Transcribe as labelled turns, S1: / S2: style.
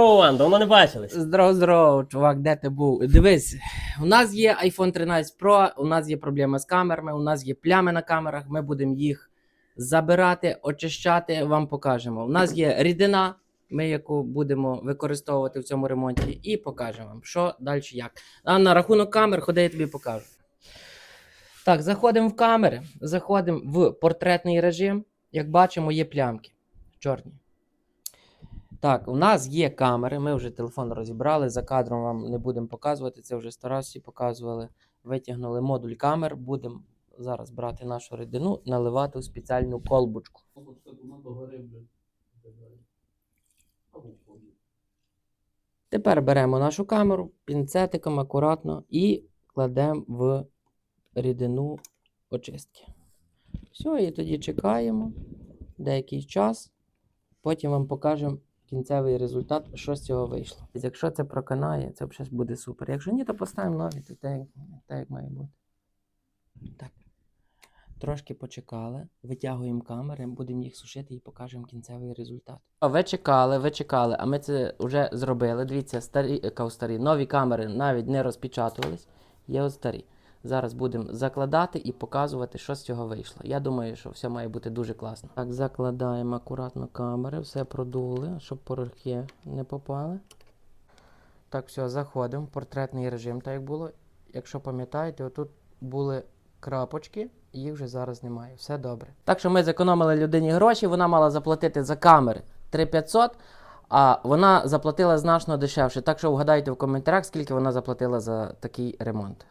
S1: О, Ван, давно не бачились.
S2: Здорово, здорово, чувак, де ти був? Дивись, у нас є iPhone 13 Pro, у нас є проблеми з камерами, у нас є плями на камерах, ми будемо їх забирати, очищати, вам покажемо. У нас є рідина, ми яку будемо використовувати в цьому ремонті, і покажемо вам, що далі як. А на рахунок камер, ходи, я тобі покажу. Так, заходимо в камери, заходимо в портретний режим. Як бачимо, є плямки чорні. Так, у нас є камери, ми вже телефон розібрали. За кадром вам не будемо показувати, це вже старості показували. Витягнули модуль камер, будемо зараз брати нашу рідину, наливати у спеціальну колбочку. Тепер беремо нашу камеру пінцетиком акуратно і кладемо в рідину очистки. Все, і тоді чекаємо деякий час. Потім вам покажемо кінцевий результат, що з цього вийшло. Якщо це проканає, це взагалі буде супер. Якщо ні, то поставимо нові, то так, так як має бути. Так. Трошки почекали, витягуємо камери, будемо їх сушити і покажемо кінцевий результат. О, ви чекали, ви чекали, а ми це вже зробили. Дивіться, старі, е, старі, нові камери навіть не розпечатувались, є от старі. Зараз будемо закладати і показувати, що з цього вийшло. Я думаю, що все має бути дуже класно. Так, закладаємо акуратно камери, все продули, щоб порохи не попали. Так, все, заходимо. Портретний режим, так як було. Якщо пам'ятаєте, отут були крапочки, їх вже зараз немає. Все добре. Так що ми зекономили людині гроші, вона мала заплатити за камери 3500, а вона заплатила значно дешевше. Так що вгадайте в коментарях, скільки вона заплатила за такий ремонт.